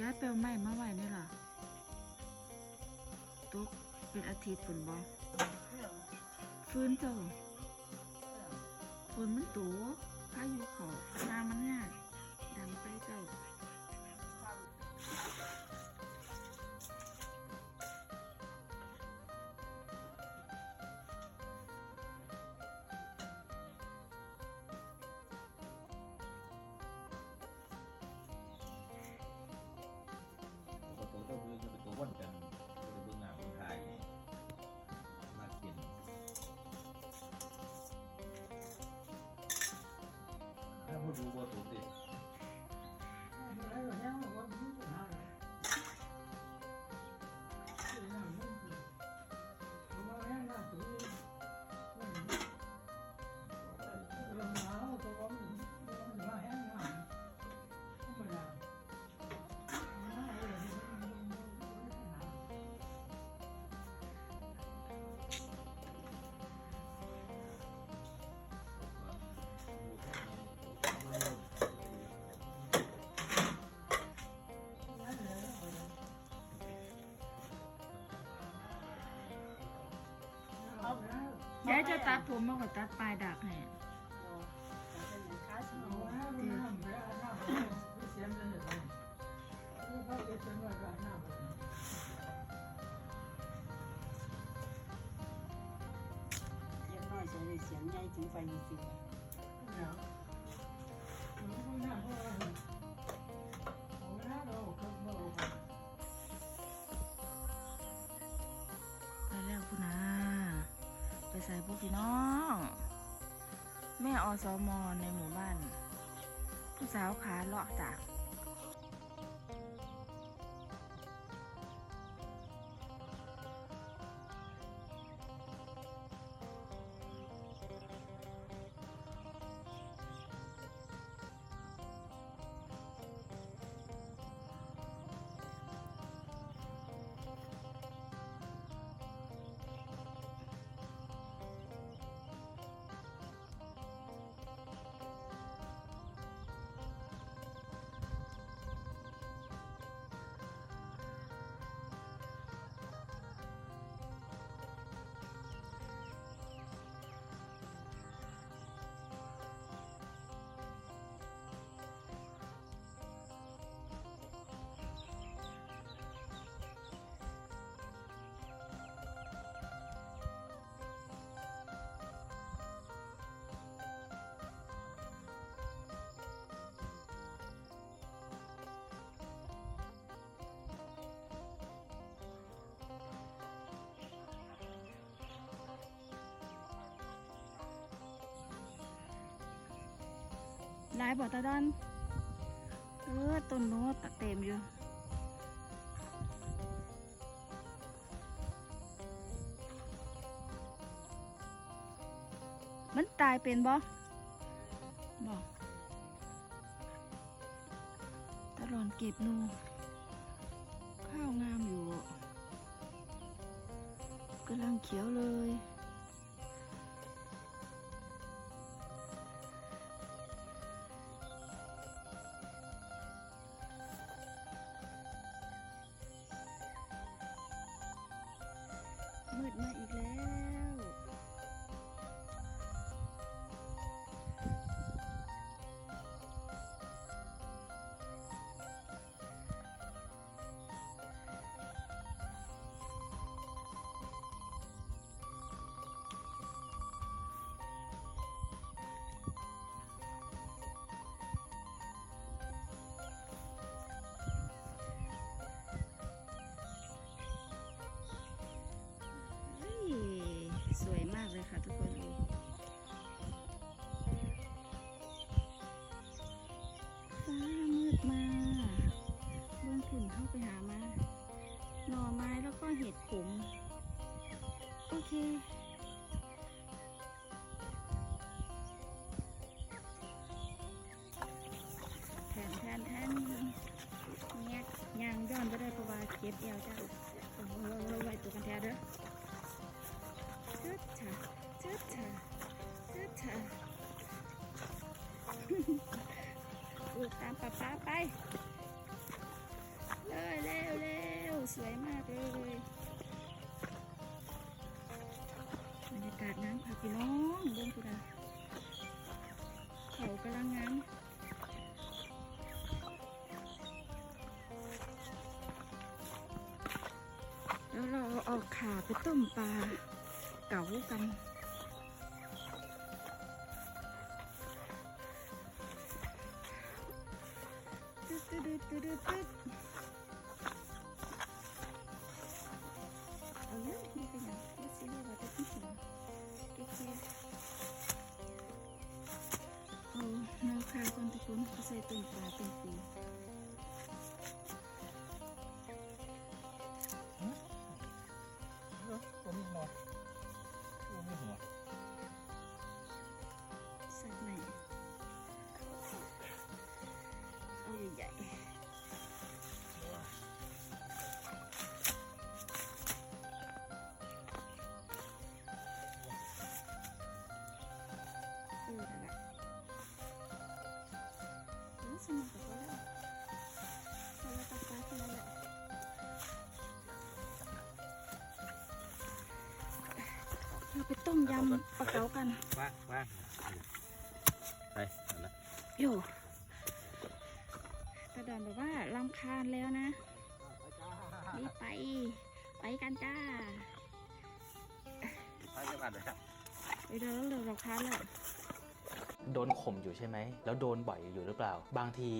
ย้ายเปลวไหม้มาไว้นี่ล่ะตกเป็นอาทิตย์ฝนบ่ฟื้นเจ้าฝนมันตัวพายุเขานามันยาย จะตัดผมมากกว่าตัดปลายดักให้เสียงน้อยจะได้เสียงใหญ่ถึงไฟจริงๆ ส่พวกพี่น้อง แม่อสมในหมู่บ้าน ผู้สาวขาเลาะจ้ะ ลายบอตาดอน เออต้นโน้ตเต็มอยู่มันตายเป็นบ่บ่ตลอนเก็บนู ข้าวงามอยู่กำลังเขียวเลย ดมาอีกแล้วากเลยค่ะทุกคนฟ้ามืดมาเบื้องขุนเข้าไปหามา หน่อไม้แล้วก็เห็ดขมโอเคแทนแทนแทนเงี้ยยางย้อนก็ได้เพราะว่าเก็บเอวจ้าเอาเรา ตามป้าป้าไปยเร็วเร็วสวยมากเลยบรรยากาศน้ำค่ะพี่น้องเบิ่งกูนะเขากำลังงามแล้วเราเอาขาไปต้มปลาเก๋ากัน เอาเลยไม่เป็นไรไม่ซีเรียสว่าจะต้องหิวเก๊กๆเอาแนวคาก่อนทุกคนเขาใส่ต้มปลาต้มปู ยำปลาเก๋ากันว่างว่างไปเอาละโยตาดอนบอกว่าลำคาญแล้วนะรีบไป ไปกันจ้าไปจะผ่านเลยครับไปเดินเลยลำคาญแล้ว โดนข่มอยู่ใช่ไหม แล้วโดนบ่อยอยู่หรือเปล่า บางที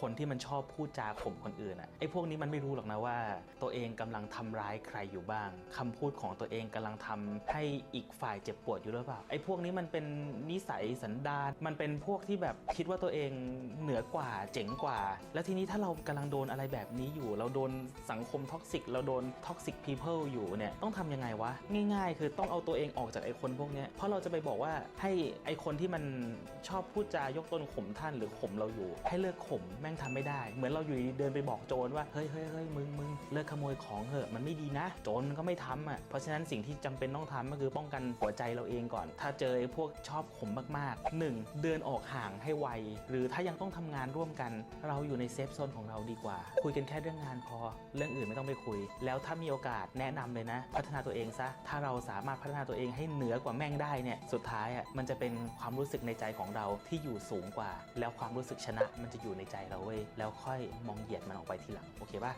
คนที่มันชอบพูดจาข่มคนอื่นอะไอ้พวกนี้มันไม่รู้หรอกนะว่า ตัวเองกำลังทำร้ายใครอยู่บ้างคำพูดของตัวเองกำลังทำให้อีกฝ่ายเจ็บปวดอยู่หรือเปล่าไอ้พวกนี้มันเป็นนิสัยสันดานมันเป็นพวกที่แบบคิดว่าตัวเองเหนือกว่าเจ๋งกว่า แล้วทีนี้ถ้าเรากำลังโดนอะไรแบบนี้อยู่ เราโดนสังคมท็อกซิกเราโดนท็อกซิกพีเพิลอยู่เนี่ยต้องทำยังไงวะ ง่าย ๆ คือต้องเอาตัวเองออกจากไอ้คนพวกนี้เพราะเราจะไปบอกว่าให้ไอ้คนที่มันชอบพูดจายกตนข่มท่านหรือข่มเราอยู่ ให้เลิกข่มแม่งทำไม่ได้ เหมือนเราอยู่เดินไปบอกโจรว่าเฮ้ยเฮ้ยเฮ้ยมึงมึงเลิกขโมยของเถอะมันไม่ดีนะ โจรมันก็ไม่ทำอะเพราะฉะนั้นสิ่งที่จำเป็นต้องทำก็คือป้องกันหัวใจเราเองก่อน ถ้าเจอไอ้พวกชอบข่มมากๆหนึ่งเดินออกห่างให้ไวหรือถ้ายังต้องทำงานร่วมกัน เราอยู่ในเซฟโซนของเราดีกว่า คุยกันแค่เรื่องงานพอ เรื่องอื่นไม่ต้องไปคุย แล้วถ้ามีโอกาสแนะนำเลยนะ พัฒนาตัวเองซะถ้าเราสามารถพัฒนาตัวเองให้เหนือกว่าแม่งได้เนี่ยสุดท้ายอะมันจะเป็นความรู้สึกในใจของเราที่อยู่สูงกว่า แล้วความรู้สึกชนะมันจะอยู่ในใจเราเว้ยแล้วค่อยมองเหยียดมันออกไปทีหลังโอเคป่ะ